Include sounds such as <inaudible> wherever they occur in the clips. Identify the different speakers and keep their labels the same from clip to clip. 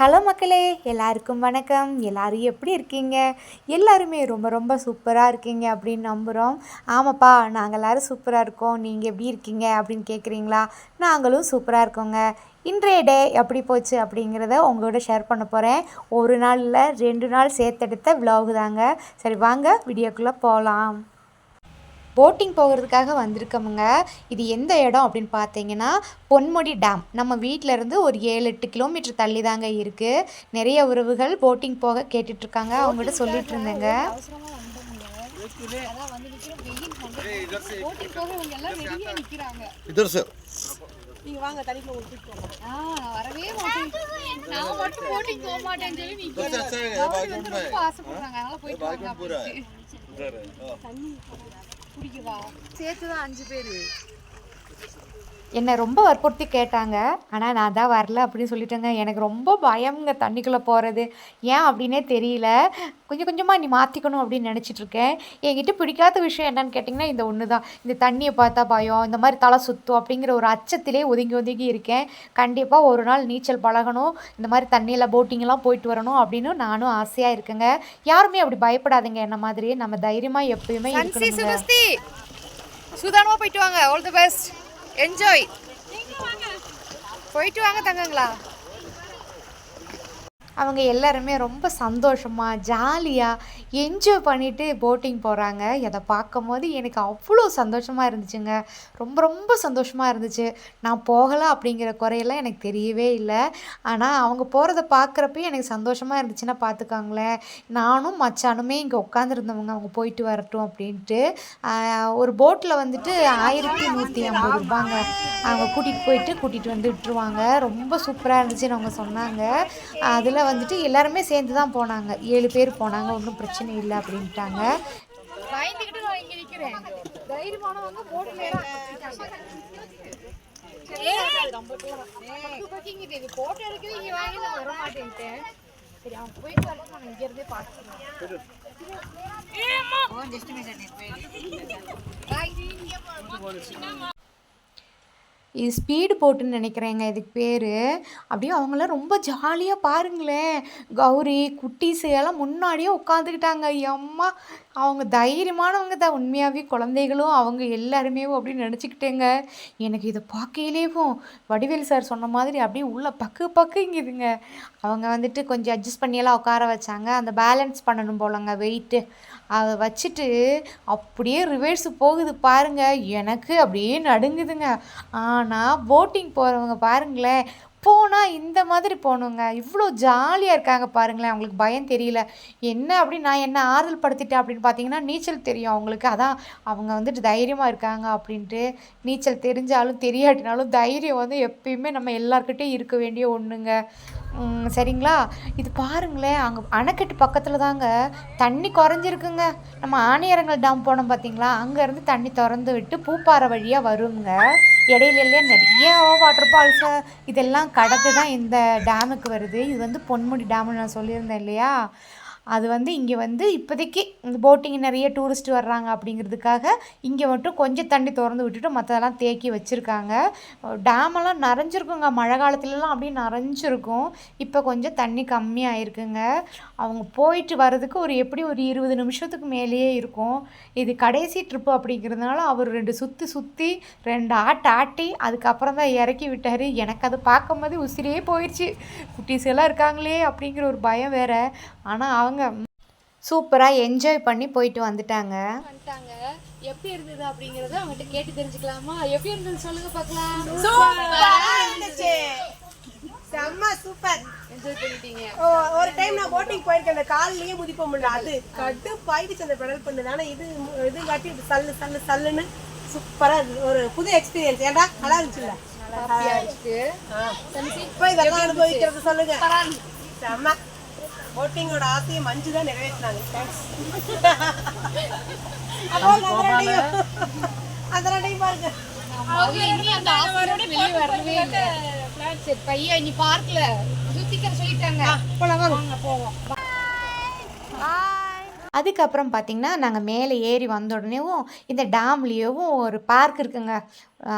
Speaker 1: Hello மக்களே எல்லாருக்கும் வணக்கம். எல்லோரும் எப்படி இருக்கீங்க? எல்லாருமே ரொம்ப ரொம்ப சூப்பராக இருக்கீங்க அப்படின்னு நம்புகிறோம் ஆமாப்பா நாங்கள் எல்லோரும் சூப்பராக இருக்கோம். நீங்கள் எப்படி இருக்கீங்க அப்படின்னு கேட்குறீங்களா நாங்களும் சூப்பராக இருக்கோங்க. இன்றைய டே எப்படி போச்சு அப்படிங்கிறத உங்களோட ஷேர் பண்ண போகிறேன் ஒரு நாளில் ரெண்டு நாள் சேர்த்தெடுத்த விலாகு தாங்க. சரி வாங்க வீடியோக்குள்ளே போகலாம் போட்டிங் போகிறதுக்காக வந்திருக்கோமுங்க இது எந்த இடம் அப்படின்னு பார்த்தீங்கன்னா பொன்முடி டேம் நம்ம வீட்டிலேருந்து ஒரு ஏழு எட்டு கிலோமீட்டர் தள்ளி தாங்க இருக்குது நிறைய உறவுகள் போட்டிங் போக கேட்டுட்ருக்காங்க. அவங்ககிட்ட சொல்லிட்டு இருந்தேங்க.
Speaker 2: இதர் சார்.
Speaker 3: நீங்க வாங்க தனிக்குள்ள ஒரு கூட்டு போங்க.
Speaker 4: ஆ, வரவே மாட்டேன். நான் மட்டும் போட்டிங் போக மாட்டேன்னு சொல்லி நீங்க கௌரி வந்து ரொம்ப ஆசைப்படுறாங்க. அதனால போயிட்டு வாங்க அப்படின்ட்டு. குடிக்கவா சேர்த்து தான் அஞ்சு பேரு.
Speaker 1: என்னை ரொம்ப வற்புறுத்தி கேட்டாங்க. ஆனால் நான் தான் வரல அப்படின்னு சொல்லிட்டேங்க. எனக்கு ரொம்ப பயம்ங்க தண்ணிக்குள்ளே போகிறது ஏன் அப்படின்னே தெரியல. கொஞ்சம் கொஞ்சமாக நீ மாற்றிக்கணும் அப்படின்னு நினச்சிட்டு இருக்கேன். என்கிட்ட பிடிக்காத விஷயம் என்னன்னு கேட்டிங்கன்னா இந்த ஒன்று தான் இந்த தண்ணியை பார்த்தா பயம். இந்த மாதிரி தலை சுத்தும் அப்படிங்கிற ஒரு அச்சத்திலே ஒதுங்கி ஒதுங்கி இருக்கேன். கண்டிப்பாக ஒரு நாள் நீச்சல் பழகணும். இந்த மாதிரி தண்ணியில் போட்டிங்கெல்லாம் போயிட்டு வரணும் அப்படின்னு நானும் ஆசையாக இருக்கேங்க. யாருமே அப்படி பயப்படாதீங்க. என்ன மாதிரி நம்ம தைரியமாக எப்பயுமே இருக்கணுங்க.
Speaker 4: சுபஸ்தி சுதானமா போயிட்டு வாங்க. ஆல் தி பெஸ்ட் என்ஜாய் போயிட்டு வாங்க தங்கங்களா.
Speaker 1: அவங்க எல்லாருமே ரொம்ப சந்தோஷமாக ஜாலியாக என்ஜாய் பண்ணிட்டு போட்டிங் போகிறாங்க அதை பார்க்கும்போது எனக்கு அவ்வளோ சந்தோஷமாக இருந்துச்சுங்க. ரொம்ப ரொம்ப சந்தோஷமாக இருந்துச்சு. நான் போகலை அப்படிங்கிற குறையெல்லாம் எனக்கு தெரியவே இல்லை. ஆனால் அவங்க போகிறத பார்க்குறப்ப எனக்கு சந்தோஷமாக இருந்துச்சுன்னா பார்த்துக்காங்களேன். நானும் மச்சானுமே இங்கே உட்காந்துருந்தவங்க அவங்க போயிட்டு வரட்டும் அப்படின்ட்டு ஒரு போட்டில் வந்துட்டு ஆயிரத்தி நூற்றி ஐம்பது ரூபாங்க. அவங்க கூட்டிகிட்டு போயிட்டு கூட்டிகிட்டு வந்து விட்டுருவாங்க. ரொம்ப சூப்பராக இருந்துச்சுன்னு அவங்க சொன்னாங்க. அதில் வந்துட்டு எல்லாருமே சேர்ந்து தான் போனாங்க. ஏழு பேர் போனாங்க ஒன்றும் பிரச்சனை இல்லை அப்படின்ட்டாங்க.
Speaker 4: பயந்துக்கிட்டு நான் இங்க நிக்கிறேன். தைரியமானவங்க போட்டுல இது போட்டோ எடுக்கிறது இங்க வாங்கி நான் வர மாட்டேன்ட்டேன் சரி அவன் போயிட்டு வரட்டும் நான் இங்க இருந்தே பார்த்துக்கிறேன்
Speaker 1: இது ஸ்பீடு போட்டுன்னு நினைக்கிறேங்க இதுக்கு பேர். அப்படியே அவங்களாம் ரொம்ப ஜாலியாக பாருங்களேன். கௌரி குட்டீஸ் எல்லாம் முன்னாடியே உட்காந்துக்கிட்டாங்க. அம்மா அவங்க தைரியமானவங்க தான் உண்மையாகவே குழந்தைகளும் அவங்க எல்லாருமே அப்படின்னு நினச்சிக்கிட்டேங்க. எனக்கு இதை பார்க்கையிலேவும் வடிவேல் சார் சொன்ன மாதிரி அப்படியே உள்ள பக்கு பக்குங்குதுங்க அவங்க வந்துட்டு கொஞ்சம் அட்ஜஸ்ட் பண்ணியெல்லாம் உட்கார வச்சாங்க. அந்த பேலன்ஸ் பண்ணணும் போலங்க வெயிட்டு அதை வச்சுட்டு அப்படியே ரிவர்ஸ் போகுது பாருங்கள் எனக்கு அப்படியே நடுங்குதுங்க. ஆனால் போட்டிங் போகிறவங்க பாருங்களேன் போனால் இந்த மாதிரி போகணுங்க இவ்வளோ ஜாலியாக இருக்காங்க பாருங்களேன். அவங்களுக்கு பயம் தெரியல. என்ன அப்படி நான் என்ன ஆறுதல் படுத்திட்டேன் அப்படின்னு பார்த்தீங்கன்னா நீச்சல் தெரியும் அவங்களுக்கு. அதான் அவங்க வந்துட்டு தைரியமாக இருக்காங்க அப்படின்ட்டு நீச்சல் தெரிஞ்சாலும் தெரியாட்டினாலும் தைரியம் வந்து எப்பயுமே நம்ம எல்லாருக்கிட்டே இருக்க வேண்டிய ஒன்றுங்க சரிங்களா? இது பாருங்களேன் அங்கே அணைக்கட்டு பக்கத்தில் தாங்க தண்ணி குறைஞ்சிருக்குங்க. நம்ம ஆணையரங்கல் டேம் போனோம் பார்த்தீங்களா அங்கேருந்து தண்ணி திறந்து விட்டு பூப்பாறை வழியாக வருங்க. இடையில நிறைய வாட்டர் ஃபால்ஸு இதெல்லாம் கடந்து தான் இந்த டேமுக்கு வருது. இது வந்து பொன்முடி டேம்னு நான் சொல்லியிருந்தேன் இல்லையா? அது வந்து இங்கே வந்து இப்போதைக்கு இந்த போட்டிங் நிறைய டூரிஸ்ட் வர்றாங்க அப்படிங்கிறதுக்காக இங்கே மட்டும் கொஞ்சம் தண்ணி திறந்து விட்டுட்டு மற்றதெல்லாம் தேக்கி வச்சுருக்காங்க. டேமெல்லாம் நிறைஞ்சிருக்குங்க. மழை காலத்துலலாம் அப்படியே நிறைஞ்சிருக்கும். இப்போ கொஞ்சம் தண்ணி கம்மியாயிருக்குங்க. அவங்க போயிட்டு வர்றதுக்கு ஒரு எப்படி ஒரு இருபது நிமிஷத்துக்கு மேலேயே இருக்கும். இது கடைசி ட்ரிப்பு அப்படிங்கிறதுனால அவர் ரெண்டு சுற்றி சுற்றி ரெண்டு ஆட்டை ஆட்டி அதுக்கப்புறம் தான் இறக்கி விட்டார். எனக்கு அதை பார்க்கும்போது உசிரியே போயிடுச்சு குட்டீஸ் எல்லாம் இருக்காங்களே அப்படிங்கிற ஒரு பயம் வேறு. ஆனால் அவங்க சூப்பராக என்ஜாய் பண்ணி போயிட்டு வந்துட்டாங்க.
Speaker 4: வந்துட்டாங்க. எப்படி இருந்தது அப்படிங்கறத அவங்ககிட்ட கேட்டு தெரிஞ்சுக்கலாமா? எப்படி இருந்தது சொல்லுங்க பார்க்கலாம்.
Speaker 3: சூப்பரா இருந்துச்சு. செம்ம சூப்பர்.
Speaker 4: என்ஜாய் பண்ணிட்டீங்க.
Speaker 3: ஒரு டைம் நான் போட்டிங் போயிருக்கேன். அந்த கால்லயே முதிப்ப முடியல அது கட்டு பாயிடுச்சு அந்த பெடல் பண்ணுது ஆனா இது இது காட்டி இது சல்லு சல்லு சல்லுன்னு சூப்பரா இருந்துச்சு ஒரு புது எக்ஸ்பீரியன்ஸ் ஏன்டா? நல்லா இருந்துச்சுல்ல
Speaker 4: இருக்கு
Speaker 3: இப்போ இதெல்லாம் அனுபவிக்கிறது சொல்லுங்க. செம்ம. போட்டிங்கோட ஆசையை மஞ்சு தான் நிறைவேற்றினாங்க. தேங்க்ஸ் <laughs> அப்போ அந்த ரெண்டையும் அந்த ரெண்டையும் பாருங்க
Speaker 4: பையன் நீ பார்க்கல சுத்திக்கிற சொல்லிட்டாங்க.
Speaker 3: போலாம் வாங்க. போவோம்.
Speaker 1: அதுக்கப்புறம் பார்த்திங்கன்னா நாங்கள் மேலே ஏறி வந்த உடனேவும் இந்த டேம்லேயும் ஒரு பார்க் இருக்குங்க.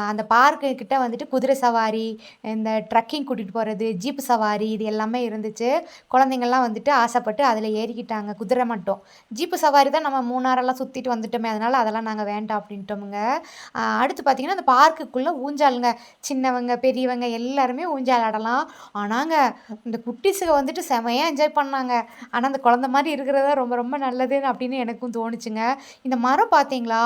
Speaker 1: அந்த பார்க்கு கிட்ட வந்துட்டு குதிரை சவாரி இந்த ட்ரக்கிங் கூட்டிகிட்டு போகிறது ஜீப்பு சவாரி இது எல்லாமே இருந்துச்சு. குழந்தைங்கள்லாம் வந்துட்டு ஆசைப்பட்டு அதில் ஏறிக்கிட்டாங்க குதிரை மட்டும். ஜீப்பு சவாரி தான் நம்ம மூணாரெல்லாம் சுற்றிட்டு வந்துட்டோமே அதனால் அதெல்லாம் நாங்கள் வேண்டாம் அப்படின்ட்டோமுங்க. அடுத்து பார்த்திங்கன்னா அந்த பார்க்குக்குள்ளே ஊஞ்சாலுங்க சின்னவங்க பெரியவங்க எல்லாருமே ஊஞ்சால் ஆடலாம். ஆனாங்க இந்த குட்டீஸுங்க வந்துட்டு செமையாக என்ஜாய் பண்ணாங்க. ஆனால் அந்த குழந்த மாதிரி இருக்கிறது தான் ரொம்ப ரொம்ப நல்லதுன்னு அப்படின்னு எனக்கும் தோணுச்சுங்க. இந்த மரம் பார்த்தீங்களா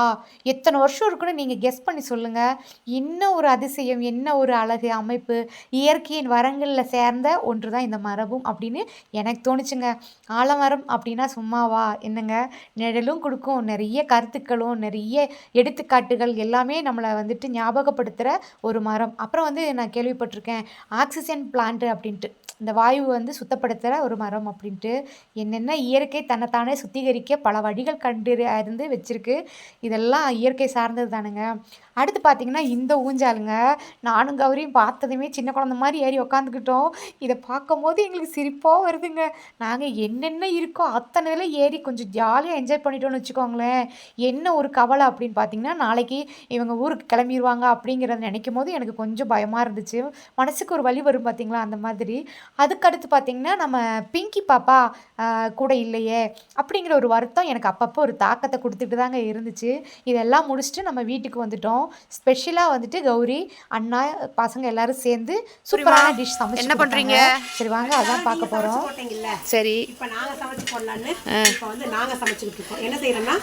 Speaker 1: எத்தனை வருஷம் இருக்குன்னு நீங்கள் கெஸ் பண்ணி சொல்லுங்கள் என்ன ஒரு அதிசயம் என்ன ஒரு அழகு அமைப்பு இயற்கையின் வரங்களில் சேர்ந்த ஒன்று தான் இந்த மரபும் அப்படின்னு எனக்கு தோணுச்சுங்க. ஆலமரம் அப்படின்னா சும்மாவா? என்னங்க? நிழலும் கொடுக்கும் நிறைய கருத்துக்களும் நிறைய எடுத்துக்காட்டுகள் எல்லாமே நம்மளை வந்துட்டு ஞாபகப்படுத்துகிற ஒரு மரம். அப்புறம் வந்து நான் கேள்விப்பட்டிருக்கேன் ஆக்சிஜன் பிளான்ட்டு அப்படின்ட்டு. இந்த வாயு வந்து சுத்தப்படுத்துகிற ஒரு மரம் அப்படின்ட்டு. என்னென்ன இயற்கை தன்னைத்தானே சுத்திகரிக்க பல வழிகள் கண்டு இருந்து வச்சிருக்கு. இதெல்லாம் இயற்கை சார்ந்தது தானுங்க. அடுத்து பார்த்தீங்கன்னா இந்த ஊஞ்சாலுங்க நானும் கௌரியும் பார்த்ததுமே சின்ன குழந்த மாதிரி ஏறி உக்காந்துக்கிட்டோம். இதை பார்க்கும்போது எங்களுக்கு சிரிப்பாக வருதுங்க. நாங்கள் என்னென்ன இருக்கோ அத்தனை இதில் ஏறி கொஞ்சம் ஜாலியாக என்ஜாய் பண்ணிட்டோம்னு வச்சுக்கோங்களேன். என்ன ஒரு கவலை அப்படின்னு பார்த்தீங்கன்னா நாளைக்கு இவங்க ஊருக்கு கிளம்பிடுவாங்க அப்படிங்கிறத நினைக்கும் போது எனக்கு கொஞ்சம் பயமாக இருந்துச்சு. மனசுக்கு ஒரு வலி வரும் பார்த்தீங்களா அந்த மாதிரி. அதுக்கடுத்து பார்த்தீங்கன்னா நம்ம பிங்கி பாப்பா கூட இல்லையே அப்படிங்கிற ஒரு வருத்தம் எனக்கு அப்பப்போ ஒரு தாக்கத்தை கொடுத்துட்டு தாங்க இருந்துச்சு. இதெல்லாம் முடிச்சுட்டு நம்ம வீட்டுக்கு வந்துட்டோம். ஸ்பெஷலாக வந்துட்டு கௌரி அண்ணா பசங்க எல்லாரும் சேர்ந்து சூப்பரான டிஷ் சமைச்சு
Speaker 4: என்ன பண்றீங்க?
Speaker 1: சரி வாங்க அதான் பார்க்க போகிறோம்
Speaker 3: போட்டீங்கல்ல
Speaker 4: சரி.
Speaker 3: இப்ப நாங்க சமைச்சு போடலான்னு இப்ப வந்து நாங்க சமைச்சுக்கிட்டு இருக்கோம். என்ன செய்யறோம்னா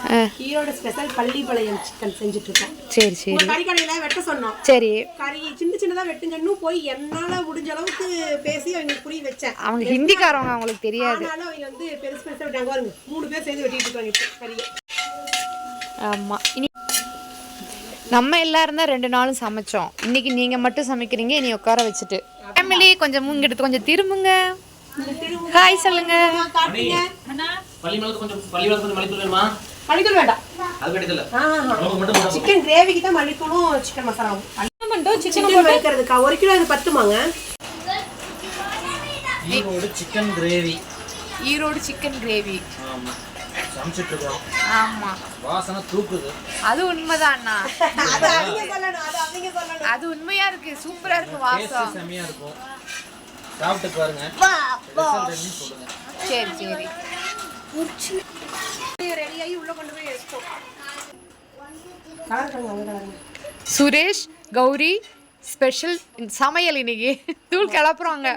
Speaker 3: ஈரோடு ஸ்பெஷல் பள்ளிப்பாளையம் சிக்கன் செஞ்சுட்டு இருக்கோம்.
Speaker 1: சரி சரி.
Speaker 3: ஒரு கறிக்கடையில வெட்ட சொன்னோம்.
Speaker 1: சரி.
Speaker 3: கறி சின்ன சின்னதா வெட்டுங்கன்னு போய் என்னால முடிஞ்ச அளவுக்கு பேசி அவங்களுக்கு புரிய வச்சேன்.
Speaker 1: அவங்க ஹிந்திக்காரவங்க அவங்களுக்கு தெரியாது.
Speaker 3: ஆனாலும் அவங்க வந்து பெருசு பெருசா விட்டாங்க மூணு பேர் சேர்ந்து வெட்டிட்டு இருக்காங்க கறியை.
Speaker 1: ஆமாம் இனி நம்ம எல்லாரும் தான் ரெண்டு நாளும் சமைச்சோம். இன்னைக்கு நீங்கள் மட்டும் சமைக்கிறீங்க இனி உட்கார வச்சுட்டு. ஃபேமிலி கொஞ்சம் இங்கிட்டு கொஞ்சம் திரும்புங்க. ஹாய் சொல்லுங்க.
Speaker 3: சிக்கன் கிரேவிக்கு தான் மல்லித்தூளும் சிக்கன் மசாலாவும் சிக்கன் வைக்கிறதுக்கா? ஒரு கிலோ இது பத்துமாங்க?
Speaker 2: Erode chicken gravy
Speaker 1: Erode chicken gravy
Speaker 2: ஆமா. சமைச்சிட்டு இருக்கோம்
Speaker 1: ஆமாம்
Speaker 2: வாசனை தூக்குது.
Speaker 1: அது உண்மைதான்ண்ணா
Speaker 3: அது அவங்க சொல்லணும் அது அவங்க சொல்லணும்.
Speaker 1: அது உண்மையா இருக்கு சூப்பரா இருக்கு
Speaker 2: டேஸ்ட்
Speaker 1: வாசம்
Speaker 2: செம்மையா இருக்கும். சாப்பிட்டு பாருங்க. ரிசல்ட் என்னன்னு சொல்லுங்க.
Speaker 1: சரி சரி.
Speaker 3: ரெடியாகி உள்ள கொண்டு போய்
Speaker 1: சுரேஷ் கௌரி ஸ்பெஷல் சமையல் இன்னைக்கு. தூள் கிளப்புறாங்க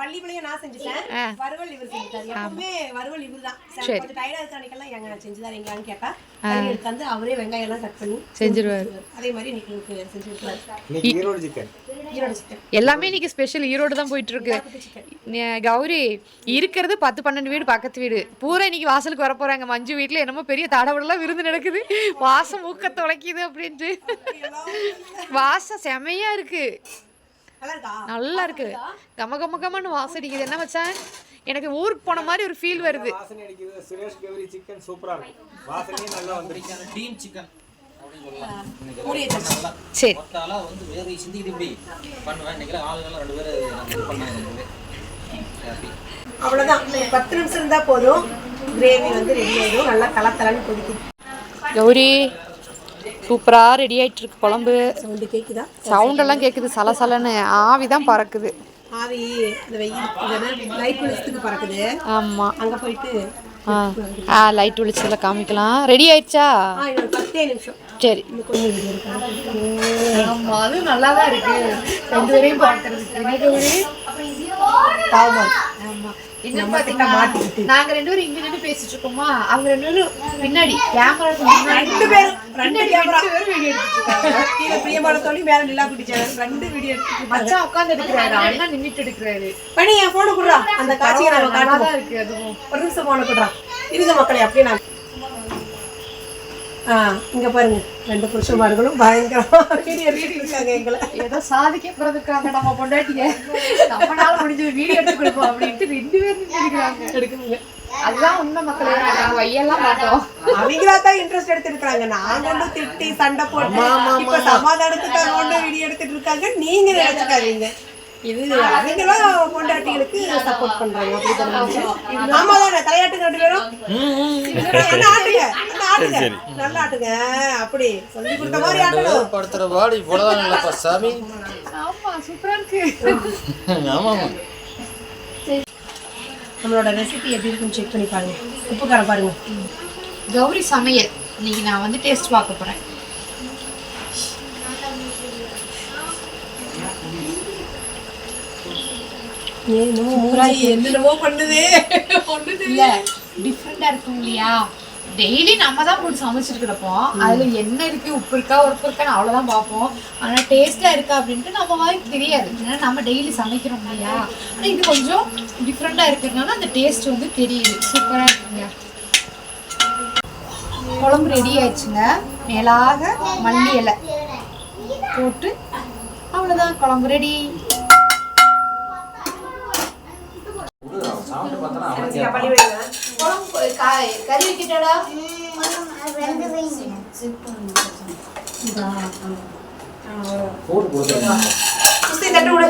Speaker 3: பள்ளிப்பாளையம் நான் செஞ்சுட்டேன். வறுவல் இவர் செஞ்சுட்டாரு. எப்பவுமே வறுவல் இவர் தான் கொஞ்சம் டயர்டா இருக்க அன்னைக்கெல்லாம் எங்க செஞ்சு தரீங்களான்னு கேட்டா எடுத்து வந்து அவரே வெங்காயம் எல்லாம் கட் பண்ணி
Speaker 1: செஞ்சிருவாரு.
Speaker 3: அதே மாதிரி இன்னைக்கு உங்களுக்கு செஞ்சு
Speaker 5: ஈரோடு சிக்கன்
Speaker 1: எல்லாமே இன்னைக்கு ஸ்பெஷல் ஈரோடு தான் போயிட்டு இருக்கு. நே- கௌரி இருக்கிறது பத்து பன்னெண்டு வீடு பக்கத்து வீடு. பூரா இன்னைக்கு வாசலுக்கு வர போறாங்க மஞ்சு வீட்டுல என்னமோ பெரிய தடவடலாம் விருந்து நடக்குது. வாசம் மூக்க துளைக்குது அப்படின்ட்டு வாசம் செமையா இருக்கு.
Speaker 3: நல்லா இருக்கா
Speaker 1: நல்லா இருக்கு கம கம கமன்னு வாசம் அடிக்குது. என்ன மச்சான்? எனக்கு ஊருக்கு போன மாதிரி ஒரு ஃபீல் வருது.
Speaker 5: வாசனை அடிக்குது. சுரேஷ் கௌரி சிக்கன் சூப்பரா இருக்கும் வாசனையும் நல்லா வந்துருக்கு
Speaker 2: டீம் சிக்கன்
Speaker 1: சரி.
Speaker 2: வந்து வேறு சிந்திக்கிட்டு இப்படி. பண்ணுவேன். இன்னைக்கு ஆளுங்கெல்லாம் ரெண்டு ஹாப்பி
Speaker 3: அவ்வளவுதான். பத்து நிமிஷம் இருந்தா போதும். கிரேவி வந்து ரெடி ஆயிடும். நல்லா கலத்தலன்னு கொதிக்குது.
Speaker 1: கௌரி. சூப்பரா ரெடி ஆயிட்டு இருக்கு குழம்பு.
Speaker 3: சவுண்டு கேக்குதா?
Speaker 1: சவுண்ட் எல்லாம் கேக்குது சலசலன்னு ஆவி தான் பறக்குது.
Speaker 3: ஆவி இந்த வெயில் லைட் வெளிச்சத்துக்கு பறக்குது.
Speaker 1: ஆமா.
Speaker 3: அங்க போயிட்டு
Speaker 1: ஆ. லைட் வெளிச்சத்துல காமிக்கலாம். ரெடி ஆயிடுச்சா?
Speaker 3: பத்தே நிமிஷம்.
Speaker 1: சரி. ஆமா அது நல்லா தான் இருக்கு. ரெண்டு பேரையும் பார்க்கறதுக்கு.
Speaker 3: பாவமா.
Speaker 1: ஆமா. நாங்க ரெண்டு பேரும் இங்க நின்று பேசிட்டு இருக்கோமா? அவங்க ரெண்டு பேரும் பின்னாடி முன்னாடி.
Speaker 3: ரெண்டு பேரும் ரெண்டு கேமரா
Speaker 1: பேரும் வீடியோ
Speaker 3: கீழே பிரியமான தோழி மேல நிலா குட்டி சேனல் ரெண்டு வீடியோ எடுத்து
Speaker 1: மச்சான் உட்கார்ந்து எடுக்கிறாரு. அண்ணா நின்னுட்டு எடுக்கிறாரு.
Speaker 3: பண்ணி என் போனை குடுறா அந்த காட்சியை நம்ம
Speaker 1: தான் இருக்கு அதுவும்.
Speaker 3: ஒரு நிமிஷம் போன குடுறா இருங்க மக்களே அப்படியே நான் ஆ இங்க பாருங்க. ரெண்டு புருஷன்மார்களும் பயங்கரமா வீடியோ ரீடி இருக்காங்க எங்களை.
Speaker 1: ஏதோ சாதிக்க பிறந்திருக்காங்க நம்ம பொண்டாட்டிய நம்மளால முடிஞ்சது வீடியோ எடுத்து கொடுப்போம் அப்படின்ட்டு ரெண்டு பேரும் நின்னுக்கிறாங்க.
Speaker 3: எடுக்குங்க
Speaker 1: அதுதான் உண்மை மக்களே நாங்க வையெல்லாம் மாட்டோம்.
Speaker 3: அவங்களா தான் இன்ட்ரெஸ்ட் எடுத்துட்டு இருக்காங்க நான் கொண்டு திட்டி சண்டை போட்டு இப்ப சமாதானத்துக்காக கொண்டு வீடியோ எடுத்துட்டு இருக்காங்க. நீங்க நினைச்சுக்காதீங்க. இது அவங்களும் பொண்டாட்டிகளுக்கு சப்போர்ட் பண்றாங்க. அப்படி தெரிஞ்சு ஆமா. தானே தலையாட்டுங்க ஆட்டுங்க? நல்லா ஆட்டுங்க? நல்லா ஆட்டுங்க. அப்படி சொல்லி கொடுத்த மாதிரி ஆட்டணும்.
Speaker 2: படுத்துற பாடி போலதான் இல்லப்பா சாமி.
Speaker 4: ஆமா சூப்பரா இருக்கு.
Speaker 2: ஆமாமா
Speaker 3: நம்மளோட ரெசிபி எப்படி இருக்குன்னு செக் பண்ணி பாருங்க. உப்பு காரம் பாருங்க
Speaker 4: கௌரி சமையல். இன்னைக்கு நான் வந்து டேஸ்ட் பார்க்க போறேன்
Speaker 3: என்னமோ மூஞ்சி என்னென்னமோ பண்ணுது.
Speaker 4: இல்ல டிஃப்ரெண்டா இருக்கும் இல்லையா? டெய்லி நம்ம தான் போட்டு சமைச்சிருக்கிறப்போம் அதுல என்ன இருக்கு? உப்பு இருக்கா உப்பு இருக்கான்னு அவ்வளவுதான் பார்ப்போம். ஆனா டேஸ்டா இருக்கா அப்படின்ட்டு நம்ம வாய்க்கு தெரியாது. ஏன்னா நம்ம டெய்லி சமைக்கிறோம் இல்லையா? ஆனா இது கொஞ்சம் டிஃப்ரெண்டா இருக்கிறதுனால அந்த டேஸ்ட் வந்து தெரியுது. சூப்பரா இருக்குங்க. குழம்பு ரெடி ஆயிடுச்சுங்க. மேலாக மல்லி இலை போட்டு அவ்வளோதான் குழம்பு ரெடி
Speaker 2: அவன்
Speaker 3: பள்ளி வைங்க
Speaker 4: குழம்பு கறி வைக்கிட்டடா
Speaker 2: போட்டு கொடுத்துருங்க
Speaker 3: சுத்தி தட்டு விடு.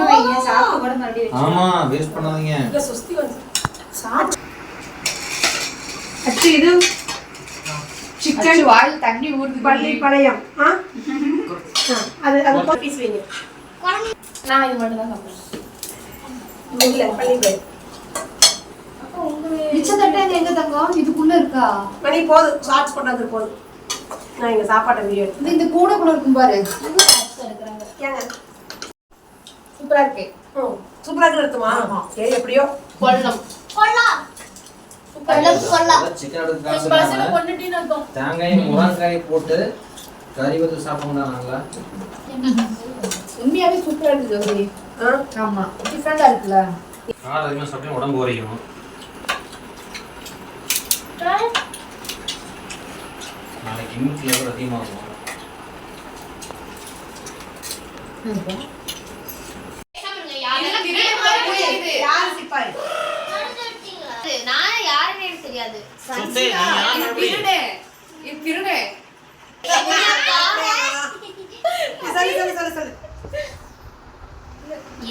Speaker 4: வைங்க. சாப்பிட்டு
Speaker 2: ஆமா வேஸ்ட் பண்ணாதீங்க.
Speaker 3: இல்ல சுஸ்தி வந்து அச்சு இது?
Speaker 4: சிக்கன் வாயில் தண்ணி ஊறுது
Speaker 3: பள்ளி பழையம் ஆ ஆ, அது அது பீஸ் வைங்க.
Speaker 4: நான் இது மட்டும் தான் சாப்பிடுறேன்
Speaker 3: இல்ல பள்ளி பழையம்
Speaker 4: எங்க தங்கம்? இதுக்குள்ள இருக்கா?
Speaker 3: மணி போதும். ஷார்ட்ஸ் போட்டது போதும். நான் எங்க சாப்பாட்டை வீடியோ
Speaker 4: இந்த கூட கூட இருக்கும் பாரு.
Speaker 3: ஏங்க?
Speaker 4: சூப்பரா இருக்கு.
Speaker 3: சூப்பரா இருக்கு எடுத்துமா எப்படியோ?
Speaker 4: கொல்லம்.
Speaker 2: சிக்கன் தேங்காய் முருங்காய் போட்டு கறி வந்து சாப்பிட நல்லா.
Speaker 4: உண்மையாவே சூப்பரா இருக்கு ஆமா. டிஃப்ரெண்டா இருக்குல்ல?
Speaker 2: காரம் அதிகமாக சாப்பிட்டா உடம்பு குறையும் நாளைக்கு இம்யூனிட்டி லெவல் அதிகமாகும்
Speaker 3: யார் சிப்பாய்
Speaker 6: நான் எனக்கு தெரியாது
Speaker 4: இது திருடு
Speaker 3: சொல்லு சொல்லு சொல்லு சொல்லு.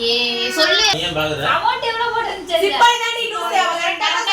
Speaker 6: ஏ சொல்லு.
Speaker 2: ஏன் பாக்குற?
Speaker 6: அமௌண்ட் எவ்வளவு போட்டு
Speaker 3: சிப்பாய் தாண்டி நூறு அவங்க ரெண்டாவது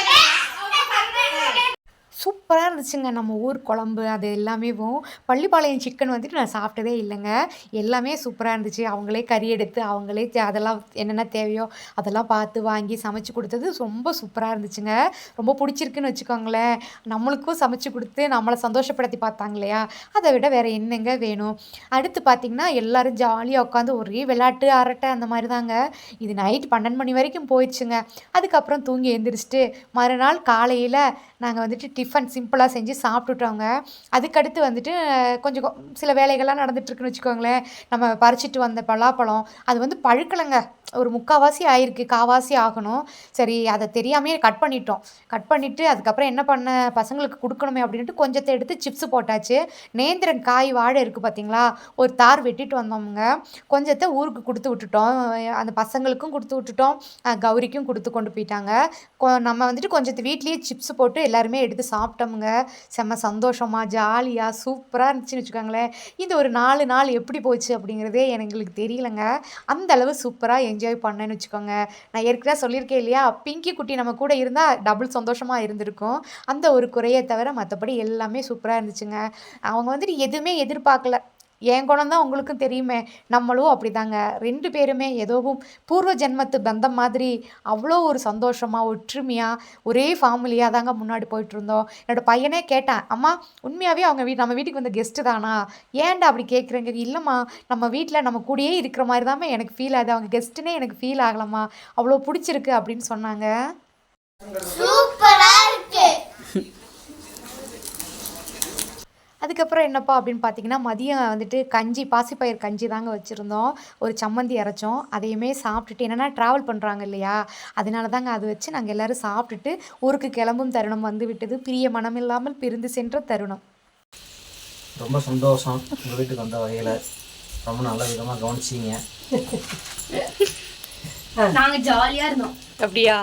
Speaker 1: சூப்பராக இருந்துச்சுங்க. நம்ம ஊர் குழம்பு அது எல்லாமேவும் பள்ளிப்பாளையம் சிக்கன் வந்துட்டு நான் சாப்பிட்டதே இல்லைங்க. எல்லாமே சூப்பராக இருந்துச்சு. அவங்களே கறி எடுத்து அவங்களே தே- அதெல்லாம் என்னென்ன தேவையோ அதெல்லாம் பார்த்து வாங்கி சமைச்சு கொடுத்தது ரொம்ப சூப்பராக இருந்துச்சுங்க. ரொம்ப பிடிச்சிருக்குன்னு வச்சுக்கோங்களேன். நம்மளுக்கும் சமைச்சு கொடுத்து நம்மளை சந்தோஷப்படுத்தி பார்த்தாங்க இல்லையா? அதை விட வேறு என்னங்க வேணும்? அடுத்து பார்த்திங்கன்னா எல்லாரும் ஜாலியாக உட்காந்து ஒரே விளையாட்டு அரட்டை அந்த மாதிரி தாங்க. இது நைட் பன்னெண்டு மணி வரைக்கும் போயிடுச்சுங்க. அதுக்கப்புறம் தூங்கி எழுந்திரிச்சிட்டு மறுநாள் காலையில் நாங்கள் வந்துட்டு டிஃபன் சிம்பிளாக செஞ்சு சாப்பிட்டுட்டோங்க. அதுக்கடுத்து வந்துட்டு கொஞ்சம் கொ- சில வேலைகள்லாம் நடந்துட்டுருக்குன்னு வச்சுக்கோங்களேன். நம்ம பறிச்சிட்டு வந்த பலாப்பழம் அது வந்து பழுக்கலைங்க. ஒரு முக்கால்வாசி ஆயிருக்கு காவாசி ஆகணும். சரி அதை தெரியாமையே கட் பண்ணிட்டோம். கட் பண்ணிவிட்டு அதுக்கப்புறம் என்ன பண்ண பசங்களுக்கு கொடுக்கணுமே அப்படின்ட்டு கொஞ்சத்தை எடுத்து சிப்ஸ் போட்டாச்சு. நேந்திரன் காய் வாழை இருக்குது பார்த்தீங்களா ஒரு தார் வெட்டிட்டு வந்தோமுங்க. கொஞ்சத்தை ஊருக்கு கொடுத்து விட்டுட்டோம். அந்த பசங்களுக்கும் கொடுத்து விட்டுட்டோம். கௌரிக்கும் கொடுத்து கொண்டு போயிட்டாங்க. கொ- நம்ம வந்துட்டு கொஞ்சத்து வீட்லேயே சிப்ஸ் போட்டு எல்லாருமே எடுத்து சாப்பிட்டோமுங்க. செம்ம சந்தோஷமா ஜாலியாக சூப்பராக இருந்துச்சுன்னு வச்சுக்கோங்களேன். இந்த ஒரு நாலு நாள் எப்படி போச்சு அப்படிங்கிறதே எங்களுக்கு தெரியலங்க. அந்த அளவு சூப்பராக என்ஜாய் பண்ணேன்னு வச்சுக்கோங்க. நான் ஏற்கனவே சொல்லியிருக்கேன் இல்லையா? பிங்கி குட்டி நம்ம கூட இருந்தால் டபுள் சந்தோஷமாக இருந்திருக்கும். அந்த ஒரு குறையை தவிர மற்றபடி எல்லாமே சூப்பராக இருந்துச்சுங்க. அவங்க வந்துட்டு எதுவுமே எதிர்பார்க்கல. என் குணம் தான் உங்களுக்கும் தெரியுமே. நம்மளும் அப்படிதாங்க. ரெண்டு பேருமே ஏதோவும் பூர்வ ஜென்மத்து பந்தம் மாதிரி அவ்வளோ ஒரு சந்தோஷமாக ஒற்றுமையாக ஒரே ஃபேமிலியாக தாங்க முன்னாடி போயிட்டுருந்தோம். என்னோடய என்னோட பையனே கேட்டேன் அம்மா உண்மையாகவே அவங்க வீ நம்ம வீட்டுக்கு வந்த கெஸ்ட்டு தானா? ஏன்டா அப்படி கேட்குறேங்க இல்லைம்மா நம்ம வீட்டில் நம்ம கூடயே இருக்கிற மாதிரி தாம்மா எனக்கு ஃபீல் ஆகுது. அவங்க கெஸ்ட்டுனே எனக்கு ஃபீல் ஆகலம்மா. அவ்வளோ பிடிச்சிருக்கு அப்படின்னு சொன்னாங்க.
Speaker 6: சூப்பராக இருக்கு.
Speaker 1: அதுக்கப்புறம் என்னப்பா அப்படின்னு பார்த்தீங்கன்னா மதியம் வந்துட்டு கஞ்சி பாசிப்பயிர் கஞ்சி தாங்க வச்சுருந்தோம். ஒரு சம்மந்தி அரைச்சோம். அதையுமே சாப்பிட்டுட்டு என்னென்னா ட்ராவல் பண்ணுறாங்க இல்லையா? அதனால தாங்க அது வச்சு நாங்கள் எல்லோரும் சாப்பிட்டுட்டு ஊருக்கு கிளம்பும் தருணம் வந்து விட்டது. பிரிய மனமில்லாமல் பிரிந்து சென்ற தருணம்.
Speaker 2: ரொம்ப சந்தோஷம். உங்கள் வீட்டுக்கு வந்த வகையில். ரொம்ப நல்ல விதமாக கவனிச்சிங்க.
Speaker 6: நாங்க ஜாலியா இருந்தோம்.
Speaker 1: அப்படியா?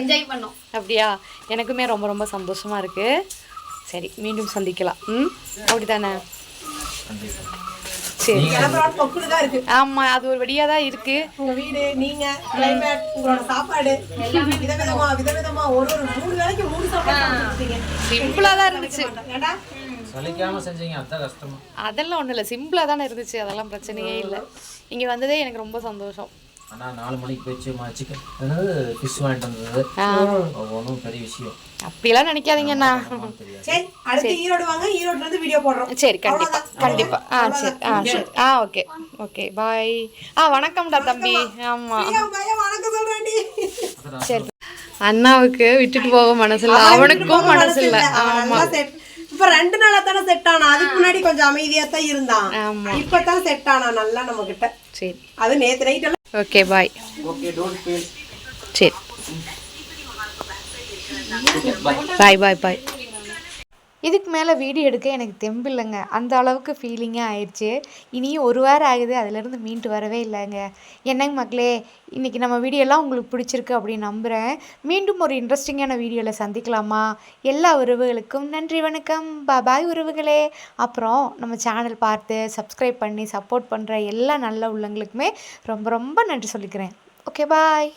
Speaker 6: என்ஜாய் பண்ணோம்.
Speaker 1: அப்படியா? எனக்குமே ரொம்ப ரொம்ப சந்தோஷமா இருக்கு. சரி மீண்டும் சந்திக்கலாம். ம்? அப்படிதானே சரி
Speaker 3: தான்
Speaker 1: ஆமா அது ஒரு வழியாக தான் இருக்கு.
Speaker 3: உங்க வீடு நீங்க உங்களோட சாப்பாடு விதவிதமா விதவிதமா ஒரு ஒரு மூணு வேளைக்கு மூணு சாப்பாடு.
Speaker 1: சிம்பிளாக தான் இருந்துச்சு.
Speaker 3: ஏன்டா
Speaker 2: சலிக்காம செஞ்சீங்க அதான் கஷ்டமா.
Speaker 1: அதெல்லாம் ஒன்றும் இல்லை சிம்பிளாக தானே இருந்துச்சு அதெல்லாம் பிரச்சனையே இல்லை. இங்கே வந்ததே எனக்கு ரொம்ப சந்தோஷம்.
Speaker 2: ஆனா நாலு மணிக்கு போயிடுச்சு சிக்கன் என்னது ஃபிஷ் வாங்கிட்டு வந்தது? ஒன்றும் பெரிய விஷயம்.
Speaker 1: அப்படிலாம் நினைக்காதீங்கண்ணா
Speaker 3: சரி அடுத்து ஈரோடு வாங்க ஈரோட்ல இருந்து வீடியோ போடுறோம்.
Speaker 1: சரி கண்டிப்பா. கண்டிப்பா. ஆ சரி ஆ சரி. ஆ ஓகே ஓகே பாய் ஆ வணக்கம்டா தம்பி. ஆமா. சரி. அண்ணாவுக்கு விட்டுட்டு போக மனசு இல்லை அவனுக்கும் மனசு இல்லை
Speaker 3: அவன் நல்லா set. இப்ப ரெண்டு நாளா தானே செட் ஆனா அதுக்கு முன்னாடி கொஞ்சம் அமைதியா தான் இருந்தான்.
Speaker 1: ஆமா.
Speaker 3: இப்பதான் செட் ஆனா நல்லா நம்ம கிட்ட
Speaker 1: சரி.
Speaker 3: அது நேத்து night
Speaker 1: okay bye
Speaker 2: okay don't feel
Speaker 1: சரி
Speaker 2: பாய்
Speaker 1: பாய் பாய் பாய் இதுக்கு மேலே வீடியோ எடுக்க எனக்கு தெம்பு இல்லைங்க. அந்த அளவுக்கு ஃபீலிங்காக ஆயிடுச்சு இனியும் ஒரு வாரம் ஆகுது. அதுலேருந்து மீண்டு வரவே இல்லைங்க. என்னங்க மக்களே இன்றைக்கி நம்ம வீடியோலாம் உங்களுக்கு பிடிச்சிருக்கு அப்படின்னு நம்புகிறேன் மீண்டும் ஒரு இன்ட்ரெஸ்டிங்கான வீடியோவில் சந்திக்கலாமா? எல்லா உறவுகளுக்கும் நன்றி வணக்கம். பாய் உறவுகளே. அப்புறம் நம்ம சேனல் பார்த்து சப்ஸ்கிரைப் பண்ணி சப்போர்ட் பண்ணுற எல்லா நல்ல உள்ளங்களுக்குமே ரொம்ப ரொம்ப நன்றி சொல்லிக்கிறேன். Okay bye